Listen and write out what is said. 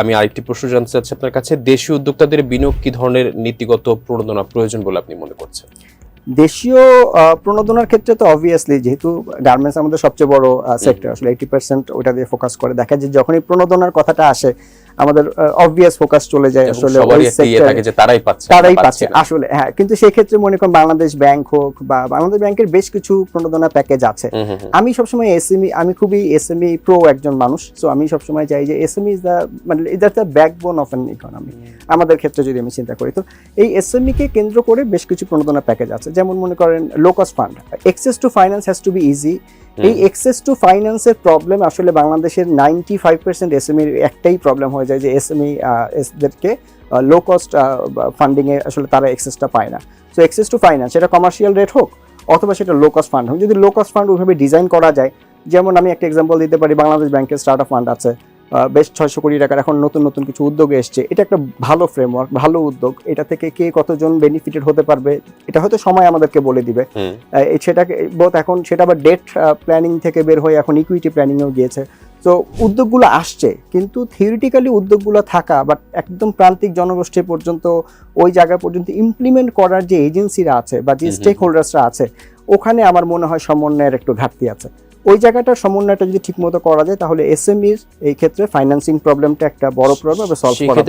আমি আরেকটি প্রশ্ন জানতে চাচ্ছি আপনার কাছে। দেশীয় উদ্যোক্তাদের বিনিয়োগ কি ধরনের নীতিগত প্রণোদনা প্রয়োজন বলে আপনি মনে করছেন? দেশীয় প্রণোদনার ক্ষেত্রে তো অবভিয়াসলি যেহেতু গার্মেন্টস আমাদের সবচেয়ে বড় সেক্টর আসলে এইটি পার্সেন্ট ওটা দিয়ে ফোকাস করে। দেখা যায় যখনই প্রণোদনার কথাটা আসে আমাদের অবভিয়াস ফোকাস চলে যায় আসলে ওই একটা ইয়ে সেক্টরে তারাই পাচ্ছে তারাই পাচ্ছে আসলে হ্যাঁ কিন্তু সেই ক্ষেত্রে মনে করেন বাংলাদেশ ব্যাংক হোক বা বাংলাদেশ ব্যাংকের বেশ কিছু প্রণোদনা প্যাকেজ আছে। আমি সবসময় এসএমই আমি খুবই এসএমই প্রো একজন মানুষ সো আমি সবসময় চাই যে এসএমই ইজ দ্য মানে is the backbone of an economy আমাদের ক্ষেত্রে যদি আমি চিন্তা করি তো এই এসএমই কে কেন্দ্র করে বেশ কিছু প্রণোদনা প্যাকেজ আছে। যেমন মনে করেন low cost fund access to finance has to be easy এই এক্সেস টু ফাইন্যান্সের প্রবলেম আসলে বাংলাদেশের নাইনটি ফাইভ পার্সেন্ট এসএমইর একটাই প্রবলেম হয়ে যায় যে এসএমই এসদেরকে লো কস্ট ফান্ডিংয়ে আসলে তারা এক্সেসটা পায় না। সো এক্সেস টু ফাইন্যান্স সেটা কমার্শিয়াল রেট হোক অথবা সেটা লো কস্ট ফান্ড হোক যদি লো কস্ট ফান্ড ওইভাবে ডিজাইন করা যায় যেমন আমি একটা এক্সাম্পল দিতে পারি বাংলাদেশ ব্যাংকের স্টার্ট আপ ফান্ড আছে। বেশ ছয়শো কোটি টাকার এখন নতুন নতুন কিছু উদ্যোগ এসছে। এটা একটা ভালো ফ্রেমওয়ার্ক ভালো উদ্যোগ। এটা থেকে কে কতজন বেনিফিটেড হতে পারবে এটা হয়তো সময় আমাদেরকে বলে দিবে। সেটাকে বোধ এখন সেটা আবার ডেট প্ল্যানিং থেকে বের হয়ে এখন ইকুইটি প্ল্যানিংয়েও গিয়েছে। তো উদ্যোগগুলো আসছে কিন্তু থিওরিটিক্যালি উদ্যোগগুলো থাকা বাট একদম প্রান্তিক জনগোষ্ঠী পর্যন্ত ওই জায়গা পর্যন্ত ইমপ্লিমেন্ট করার যে এজেন্সিরা আছে বা যে। স্টেক হোল্ডার্সরা আছে ওখানে আমার মনে হয় সমন্বয়ের একটু ঘাটতি আছে। ওই জায়গাটার সমন্বয়টা যদি ঠিকমতো করা যায় তাহলে এসএমইর এই ক্ষেত্রে ফাইন্যান্সিং প্রবলেমটা একটা বড় প্রবলেম সলভ করা।